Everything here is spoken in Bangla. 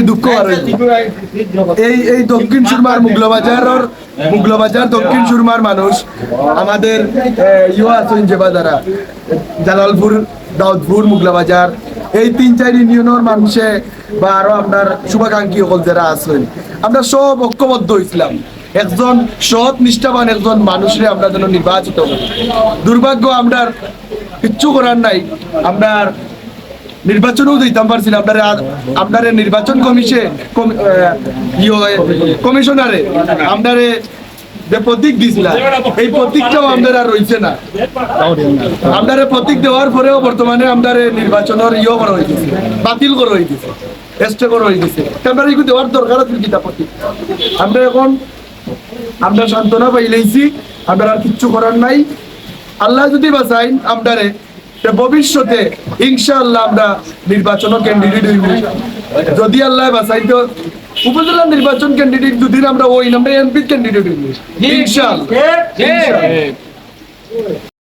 খালি দুঃখ এই এই দক্ষিণ সুরমার মুগলবাজারের মুগলবাজার দক্ষিণ সুরমার মানুষ, আমাদের ইউ আছেন যেবা দ্বারা জালালপুর, দাউদপুর, মুগলাবাজার, এই তিন চার ইউনিয়নের মানুষে বা আরও আপনার শুভাকাঙ্ক্ষী সকল যারা আছেন, আমরা সব ঐক্যবদ্ধ হয়েছিলাম। একজন সৎ, নিষ্ঠাবান একজন মানুষের আমরা যেন নির্বাচিত করি দুর্ভাগ্য আমরা কিচ্ছু করার নাই। আপনার নির্বাচনও দিতাম পারছি না। আপনার নির্বাচন কমিশে ইয়ে কমিশনারে আপনারে প্রতীক আপনার দেওয়ার পরেও বর্তমানে করা বাতিল করা এস্টে দেওয়ার দরকার আছে প্রতীক। আমরা এখন সান্ত্বনা আর কিচ্ছু করার নাই। আল্লাহ যদি বাঁচাইন, আপনারে ভবিষ্যতে ইনশাআল্লাহ আমরা নির্বাচন ক্যান্ডিডেট হইব। যদি আল্লাহ বাসাই তো উপজেলা নির্বাচন ক্যান্ডিডেট দুদিন আমরা ওই নামে এমপি ক্যান্ডিডেট হইব। ইনশাআল্লাহ। ইনশাআল্লাহ।